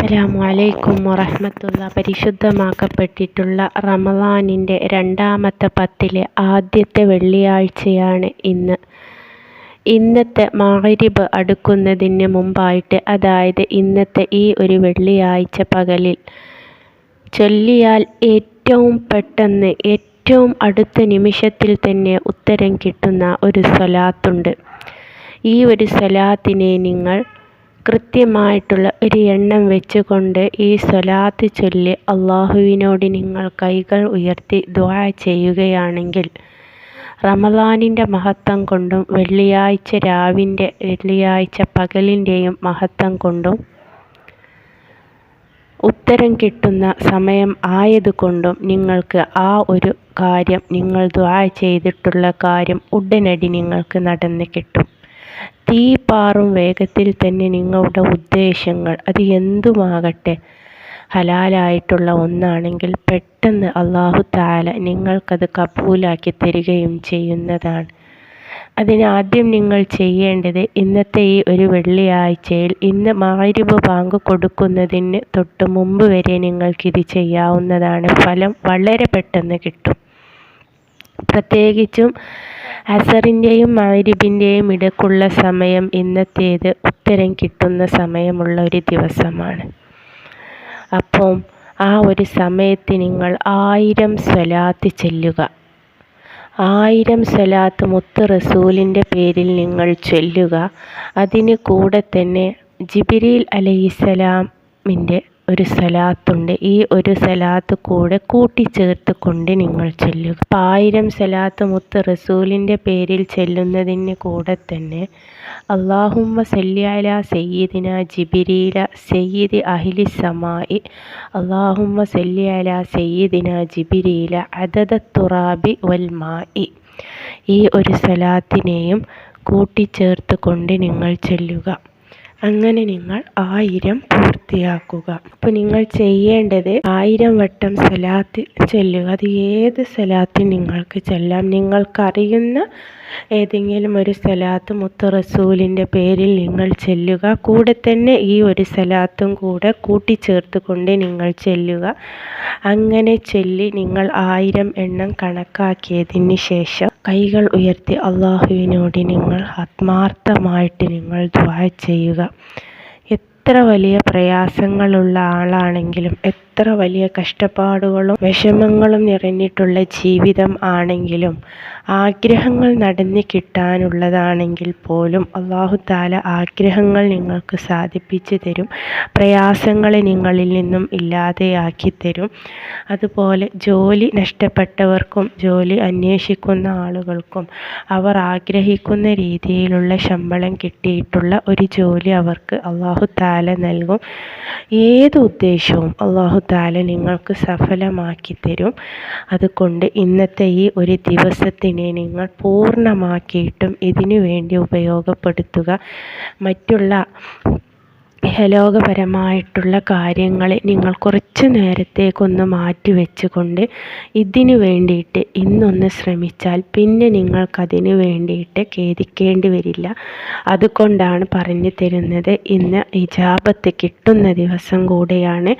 അസ്സലാമു അലൈക്കും വറഹ്മത്തുള്ള. പരിശുദ്ധമാക്കപ്പെട്ടിട്ടുള്ള റമളാനിന്റെ രണ്ടാമത്തെ പത്തിലെ ആദ്യത്തെ വെള്ളിയാഴ്ചയാണ് ഇന്ന്. ഇന്നത്തെ മഗ്‌രിബ് അടുക്കുന്നതിന് മുമ്പായിട്ട് അതായത് ഇന്നത്തെ ഈ ഒരു വെള്ളിയാഴ്ച പകലിൽ ചൊല്ലിയാൽ ഏറ്റവും പെട്ടെന്ന് ഏറ്റവും അടുത്ത നിമിഷത്തിൽ തന്നെ ഉത്തരം കിട്ടുന്ന ഒരു സ്വലാത്തുണ്ട്. ഈ ഒരു സ്വലാത്തിനെ നിങ്ങൾ കൃത്യമായിട്ടുള്ള ഒരു എണ്ണം വെച്ചുകൊണ്ട് ഈ സ്വലാത്ത് ചൊല്ലി അള്ളാഹുവിനോട് നിങ്ങൾ കൈകൾ ഉയർത്തി ദ്വാ ചെയ്യുകയാണെങ്കിൽ റമദാനിന്റെ മഹത്വം കൊണ്ടും വെള്ളിയാഴ്ച രാവിന്റെ വെള്ളിയാഴ്ച പകലിന്റെയും മഹത്വം കൊണ്ടും ഉത്തരം കിട്ടുന്ന സമയം ആയതുകൊണ്ടും നിങ്ങൾക്ക് ആ ഒരു കാര്യം നിങ്ങൾ ദ്വാ ചെയ്തിട്ടുള്ള കാര്യം ഉടനടി നിങ്ങൾക്ക് നടന്ന് കിട്ടും. തീ പാറും വേഗത്തിൽ തന്നെ നിങ്ങളുടെ ഉദ്ദേശങ്ങൾ. അത് എന്തുമാകട്ടെ? ഹലാലായിട്ടുള്ള ഒന്നാണെങ്കിൽ പെട്ടെന്ന് അള്ളാഹു താല നിങ്ങൾക്കത് കബൂലാക്കി തരികയും ചെയ്യുന്നതാണ്. അതിനാദ്യം നിങ്ങൾ ചെയ്യേണ്ടത് ഇന്നത്തെ ഈ ഒരു വെള്ളിയാഴ്ചയിൽ ഇന്ന് മാരിബ് ബാങ്ക് കൊടുക്കുന്നതിന് തൊട്ട് മുമ്പ് വരെ നിങ്ങൾക്കിത് ചെയ്യാവുന്നതാണ്. ഫലം വളരെ പെട്ടെന്ന് കിട്ടും. പ്രത്യേകിച്ചും അസറിന്റെയും മഗ്‌രിബിന്റെയും ഇടക്കുള്ള സമയം ഇന്നത്തേത് ഉത്തരം കിട്ടുന്ന സമയമുള്ള ഒരു ദിവസമാണ്. അപ്പം ആ ഒരു സമയത്ത് നിങ്ങൾ ആയിരം സ്വലാത്ത് ചൊല്ലുക. ആയിരം സ്വലാത്ത് മുത്ത് റസൂലിന്റെ പേരിൽ നിങ്ങൾ ചൊല്ലുക. അതിന് കൂടെ തന്നെ ജിബിരിൽ അലൈഹിസ്സലാമിന്റെ ഒരു സലാത്തുണ്ട്. ഈ ഒരു സലാത്ത് കൂടെ കൂട്ടിച്ചേർത്ത് കൊണ്ട് നിങ്ങൾ ചെല്ലുക. അപ്പം ആയിരം സലാത്ത് മുത്ത് റസൂലിന്റെ പേരിൽ ചെല്ലുന്നതിന് കൂടെ തന്നെ അള്ളാഹുമ്മ സല്യാല സയ്യിദിന ജിബിരീല സയ്യിദ് അഹിലി സമായി അള്ളാഹുമ്മ സല്യാല സയ്യിദിന ജിബിരീല അദദ തുറാബി വൽമായി ഈ ഒരു സലാത്തിനെയും കൂട്ടിച്ചേർത്ത് കൊണ്ട് നിങ്ങൾ ചെല്ലുക. അങ്ങനെ നിങ്ങൾ ആയിരം പൂർത്തിയാക്കുക. അപ്പോൾ നിങ്ങൾ ചെയ്യേണ്ടത് ആയിരം വട്ടം സലാത്ത് ചൊല്ലുക. അത് ഏത് സലാത്ത് നിങ്ങൾക്ക് ചൊല്ലാം. നിങ്ങൾക്കറിയുന്ന ഏതെങ്കിലും ഒരു സലാത്ത് മുത്ത് റസൂലിന്റെ പേരിൽ നിങ്ങൾ ചെല്ലുക. കൂടെ തന്നെ ഈ ഒരു സലാത്തും കൂടെ കൂട്ടിച്ചേർത്ത് കൊണ്ട് നിങ്ങൾ ചെല്ലുക. അങ്ങനെ ചൊല്ലി നിങ്ങൾ ആയിരം എണ്ണം കണക്കാക്കിയതിന് ശേഷം കൈകൾ ഉയർത്തി അള്ളാഹുവിനോട് നിങ്ങൾ ആത്മാർത്ഥമായിട്ട് നിങ്ങൾ ദ്വാ ചെയ്യുക. എത്ര വലിയ പ്രയാസങ്ങളുള്ള ആളാണെങ്കിലും എത്ര വലിയ കഷ്ടപ്പാടുകളും വിഷമങ്ങളും നിറഞ്ഞിട്ടുള്ള ജീവിതം ആണെങ്കിലും ആഗ്രഹങ്ങൾ നടന്ന് കിട്ടാനുള്ളതാണെങ്കിൽ പോലും അള്ളാഹു താല ആഗ്രഹങ്ങൾ നിങ്ങൾക്ക് സാധിപ്പിച്ചു തരും. പ്രയാസങ്ങളെ നിങ്ങളിൽ നിന്നും ഇല്ലാതെയാക്കി തരും. അതുപോലെ ജോലി നഷ്ടപ്പെട്ടവർക്കും ജോലി അന്വേഷിക്കുന്ന ആളുകൾക്കും അവർ ആഗ്രഹിക്കുന്ന രീതിയിലുള്ള ശമ്പളം കിട്ടിയിട്ടുള്ള ഒരു ജോലി അവർക്ക് അള്ളാഹു താല നൽകും. ഏത് ഉദ്ദേശവും അള്ളാഹു താല നിങ്ങൾക്ക് സഫലമാക്കി തരും. അതുകൊണ്ട് ഇന്നത്തെ ഈ ഒരു ദിവസത്തിനെ നിങ്ങൾ പൂർണമാക്കിയിട്ടും ഇതിനുവേണ്ടി ഉപയോഗപ്പെടുത്തുക. മറ്റുള്ള ഇഹലോകപരമായിട്ടുള്ള കാര്യങ്ങളെ നിങ്ങൾ കുറച്ച് നേരത്തേക്കൊന്ന് മാറ്റി വെച്ചുകൊണ്ട് ഇതിനു വേണ്ടിയിട്ട് ഇന്നൊന്ന് ശ്രമിച്ചാൽ പിന്നെ നിങ്ങൾക്കതിന് വേണ്ടിയിട്ട് ഖേദിക്കേണ്ടി വരില്ല. അതുകൊണ്ടാണ് പറഞ്ഞു തരുന്നത് ഇന്ന് ഇജാബത്ത് കിട്ടുന്ന ദിവസം കൂടെയാണ്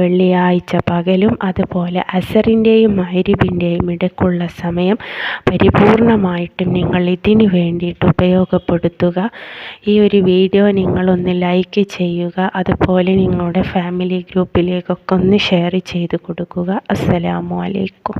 വെള്ളിയാഴ്ച പകലും അതുപോലെ അസറിന്റെയും മൈരിബിന്റെയും ഇടയ്ക്കുള്ള സമയം പരിപൂർണമായിട്ടും നിങ്ങൾ ഇതിന് വേണ്ടിയിട്ട് ഉപയോഗപ്പെടുത്തുക. ഈ ഒരു വീഡിയോ നിങ്ങളൊന്ന് ലൈക്ക് ചെയ്യുക. അതുപോലെ നിങ്ങളുടെ ഫാമിലി ഗ്രൂപ്പിലേക്കൊക്കെ ഒന്ന് ഷെയർ ചെയ്ത് കൊടുക്കുക. അസ്സലാമു അലൈക്കും.